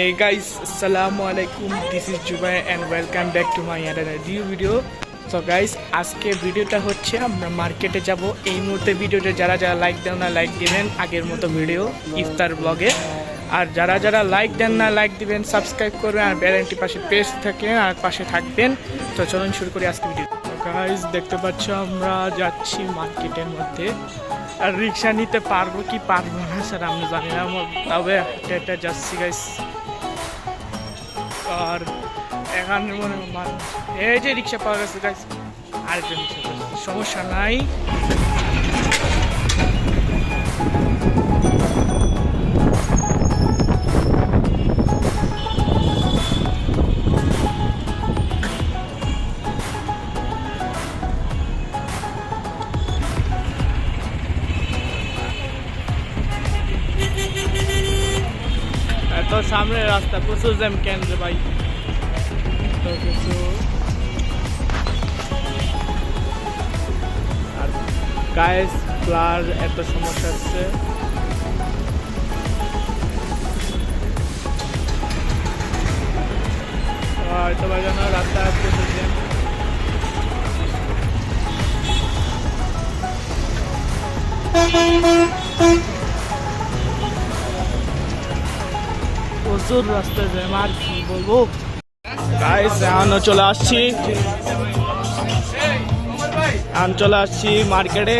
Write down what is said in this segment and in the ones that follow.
Hey guys, Assalamu alaikum. This is Jubai and welcome back to my another new video. So guys, আজকে ভিডিওটা হচ্ছে আমরা মার্কেটে যাব। এই মুহূর্তে ভিডিওটা যারা যারা লাইক দেন না লাইক দিবেন আগের মতো ভিডিও ইফতার ব্লগে আর যারা যারা লাইক দেন না লাইক দিবেন সাবস্ক্রাইব করবেন আর ব্যালেন্টি পাশে পেজ থাকে আর পাশে থাকবেন। তো চলুন শুরু করি আজকে ভিডিও গাইজ দেখতে পাচ্ছ আমরা যাচ্ছি মার্কেটের মধ্যে। আর রিক্সা নিতে পারব কি পারব না স্যার আমি জানি না। তবে হেঁটে যাচ্ছি গাইস আর এখানে মনে মানুষ। এই যে রিক্সা পাওয়া গেছে গাছ আরেকজন রিক্সা পাওয়া গেছে। সমস্যা নাই। এত সামনের রাস্তা, প্রচুর জ্যাম কেন রে ভাই। তো কিছু আর গায়েস প্লার এত সমস্যা হচ্ছে। হয়তো বা যেন রাস্তা প্রচুর প্রচুর রাস্তা জ্যাম আর কি বলব? গাইস চলে আসছি। এখন চলে আসছি মার্কেটে।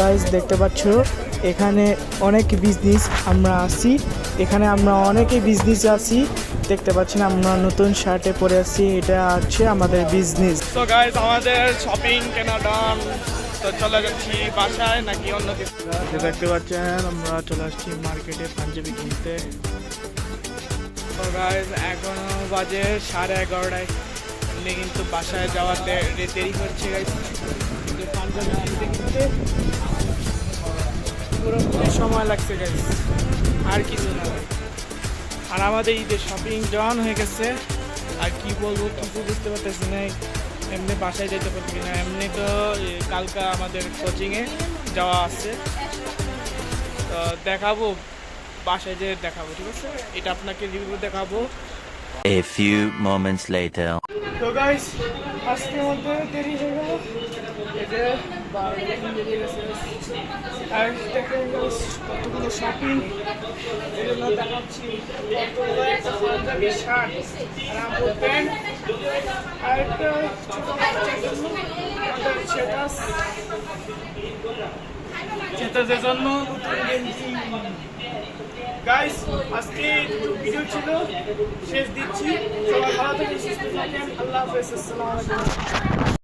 গাইস দেখতে পাচ্ছ? এখানে অনেক বিজনেস আমরা আছি। এখানে আমরা অনেকে বিজনেস আছি। দেখতে পাচ্ছেন আমরা নতুন শার্টে পরে আছি। এটা হচ্ছে আমাদের বিজনেস তো গাইস আমাদের শপিং কেনা ডান তো চলে যাচ্ছি বাসায় নাকি অন্য কিছু? দেখতে পাচ্ছেন আমরা চলে আসছি মার্কেটে পাঞ্জাবি কিনতে। তো গাইস এখনও বাজে সাড়ে এগারোটায়। এমনি কিন্তু বাসায় যাওয়াতে দেরি হচ্ছে গাইস পাঞ্জাবি কিনতে কিনতে পুরো সময় লাগছে গাইস আর কিছু না। আর আমাদের ঈদের শপিং ডাউন হয়ে গেছে। আর কি বলব কিছু বুঝতে পারতেছি না এমনি বাসায় যেতে পারছি না। এমনি তো কালকা আমাদের কোচিংয়ে যাওয়া আছে। তো দেখাবো বাসায় যে দেখাবো ঠিক আছে? এটা আপনাকে রিভিউ দেখাবো। A few moments later. তো গাইস আজকের মধ্যে দেরি হয়ে গেল। আর শপিং শার্ট, আর প্যান্ট জন্য জন্য গাইস আজকে ভিডিও ছিল, শেষ দিচ্ছি। সবাই ভালো থাকেন, সুস্থ থাকেন। আল্লাহ হাফেজ, আসসালামু